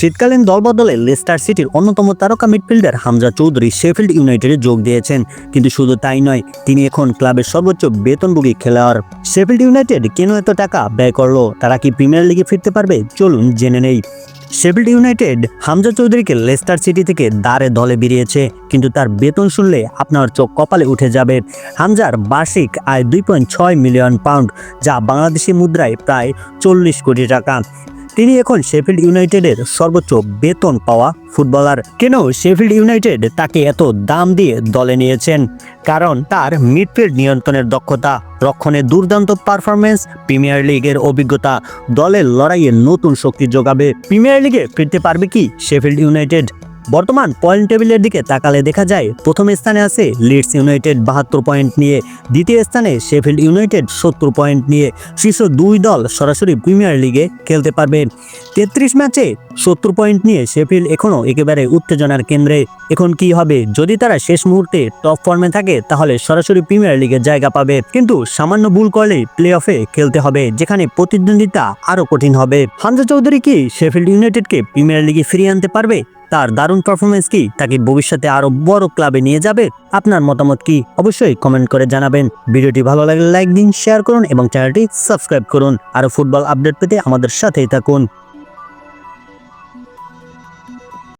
শীতকালীন দলবদলে লেস্টার সিটির অন্যতম তারকা মিডফিল্ডার হামজা চৌধুরী শেফিল্ড ইউনাইটেডে যোগ দিয়েছেন। কিন্তু শুধু তাই নয়, তিনি এখন ক্লাবের সর্বোচ্চ বেতনভোগী খেলোয়াড়। শেফিল্ড ইউনাইটেড কেন এত টাকা ব্যয় করল? তারা কি প্রিমিয়ার লিগে ফিরতে পারবে? চলুন জেনে নেই। শেফিল্ড ইউনাইটেড হামজা চৌধুরীকে লেস্টার সিটি থেকে দাঁড়ে দলে বেরিয়েছে, কিন্তু তার বেতন শুনলে আপনার চোখ কপালে উঠে যাবে। হামজার বার্ষিক আয় দুই পয়েন্ট ছয় মিলিয়ন পাউন্ড, যা বাংলাদেশি মুদ্রায় প্রায় চল্লিশ কোটি টাকা। তিনি এখন শেফিল্ড ইউনাইটেডের সর্বোচ্চ বেতন পাওয়া ফুটবলার। কেন শেফিল্ড ইউনাইটেড তাকে এত দাম দিয়ে দলে নিয়েছেন? কারণ তার মিডফিল্ড নিয়ন্ত্রণের দক্ষতা রক্ষণে দুর্দান্ত পারফরমেন্স প্রিমিয়ার লিগের অভিজ্ঞতা, দলের লড়াইয়ে নতুন শক্তি যোগাবে। প্রিমিয়ার লিগে ফিরতে পারবে কি শেফিল্ড ইউনাইটেড বর্তমান পয়েন্ট টেবিলের দিকে তাকালে দেখা যায় প্রথম স্থানে আছে লিডস ইউনাইটেড বাহাত্তর পয়েন্ট নিয়ে, দ্বিতীয় স্থানে শেফিল্ড ইউনাইটেড সত্তর পয়েন্ট নিয়ে, শীর্ষ দুই দল সরাসরি প্রিমিয়ার লিগে খেলতে পারবেন তেত্রিশ ম্যাচে সত্তর পয়েন্ট নিয়ে শেফিল্ড এখনও একেবারে উত্তেজনার কেন্দ্রে। এখন কি হবে? যদি তারা শেষ মুহূর্তে টপ ফর্মে থাকে, তাহলে সরাসরি প্রিমিয়ার লিগে জায়গা পাবে। কিন্তু সামান্য ভুল করলেই প্লে অফে খেলতে হবে, যেখানে প্রতিদ্বন্দ্বিতা আরও কঠিন হবে। হামজা চৌধুরী কি শেফিল্ড ইউনাইটেডকে প্রিমিয়ার লিগে ফিরিয়ে আনতে পারবে? তার দারুণ পারফরমেন্স কি? তাকে ভবিষ্যতে আরও বড় ক্লাবে নিয়ে যাবে? আপনার মতামত কি? অবশ্যই কমেন্ট করে জানাবেন। ভিডিওটি ভালো লাগলে লাইক দিন শেয়ার করুন এবং চ্যানেলটি সাবস্ক্রাইব করুন। আরও ফুটবল আপডেট পেতে আমাদের সাথেই থাকুন।